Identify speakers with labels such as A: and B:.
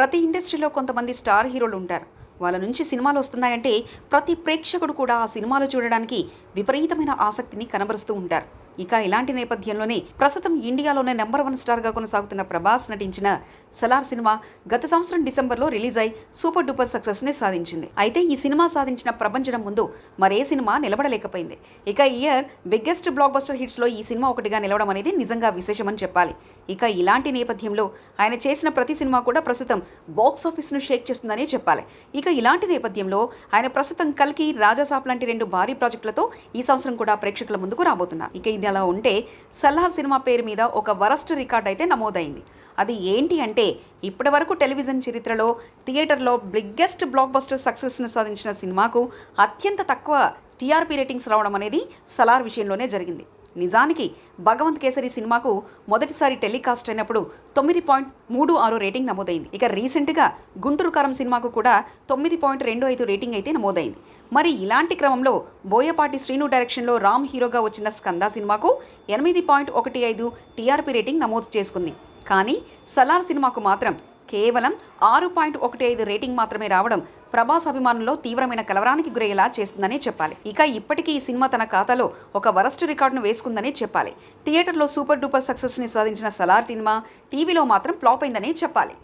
A: ప్రతి ఇండస్ట్రీలో కొంతమంది స్టార్ హీరోలు ఉంటారు. వాళ్ళ నుంచి సినిమాలు వస్తున్నాయంటే ప్రతి ప్రేక్షకుడు కూడా ఆ సినిమాలు చూడడానికి విపరీతమైన ఆసక్తిని కనబరుస్తూ ఉంటారు. ఇక ఇలాంటి నేపథ్యంలోనే ప్రస్తుతం ఇండియాలోనే నెంబర్ వన్ స్టార్గా కొనసాగుతున్న ప్రభాస్ నటించిన సలార్ సినిమా గత సంవత్సరం డిసెంబర్లో రిలీజ్ అయి సూపర్ డూపర్ సక్సెస్ని సాధించింది. అయితే ఈ సినిమా సాధించిన ప్రపంచం ముందు మరే సినిమా నిలబడలేకపోయింది. ఇక ఈ ఇయర్ బిగ్గెస్ట్ బ్లాక్ బస్టర్ హిట్స్లో ఈ సినిమా ఒకటిగా నిలవడం అనేది నిజంగా విశేషమని చెప్పాలి. ఇక ఇలాంటి నేపథ్యంలో ఆయన చేసిన ప్రతి సినిమా కూడా ప్రస్తుతం బాక్స్ ఆఫీస్ను షేక్ చేస్తుందనే చెప్పాలి. ఇక ఇలాంటి నేపథ్యంలో ఆయన ప్రస్తుతం కల్కి రాజాసాప్ లాంటి రెండు భారీ ప్రాజెక్టులతో ఈ సంవత్సరం కూడా ప్రేక్షకుల ముందుకు రాబోతున్నారు. ఇక ఇది ఉంటే సల్లార్ సినిమా పేరు మీద ఒక వరస్ట్ రికార్డ్ అయితే నమోదైంది. అది ఏంటి అంటే ఇప్పటి వరకు టెలివిజన్ చరిత్రలో థియేటర్లో బిగ్గెస్ట్ బ్లాక్ బస్టర్ సక్సెస్ను సాధించిన సినిమాకు అత్యంత తక్కువ టీఆర్పీ రేటింగ్స్ రావడం అనేది సలార్ విషయంలోనే జరిగింది. నిజానికి భగవంత్ కేసరి సినిమాకు మొదటిసారి టెలికాస్ట్ అయినప్పుడు తొమ్మిది పాయింట్ మూడు ఆరు రేటింగ్ నమోదైంది. ఇక రీసెంట్గా గుంటూరు కారం సినిమాకు కూడా తొమ్మిది పాయింట్ రెండు ఐదు రేటింగ్ అయితే నమోదైంది. మరి ఇలాంటి క్రమంలో బోయపాటి శ్రీను డైరెక్షన్లో రామ్ హీరోగా వచ్చిన స్కంద సినిమాకు ఎనిమిది పాయింట్ ఒకటి ఐదు టీఆర్పీ రేటింగ్ నమోదు చేసుకుంది. కానీ సలార్ సినిమాకు మాత్రం కేవలం ఆరు పాయింట్ ఒకటి ఐదు రేటింగ్ మాత్రమే రావడం ప్రభాస్ అభిమానుల్లో తీవ్రమైన కలవరానికి గురయ్యేలా చేస్తుందనే చెప్పాలి. ఇక ఇప్పటికీ ఈ సినిమా తన ఖాతాలో ఒక వరస్ట్ రికార్డును వేసుకుందనే చెప్పాలి. థియేటర్లో సూపర్ డూపర్ సక్సెస్ని సాధించిన సలార్ సినిమా టీవీలో మాత్రం ఫ్లాప్ అయిందనే చెప్పాలి.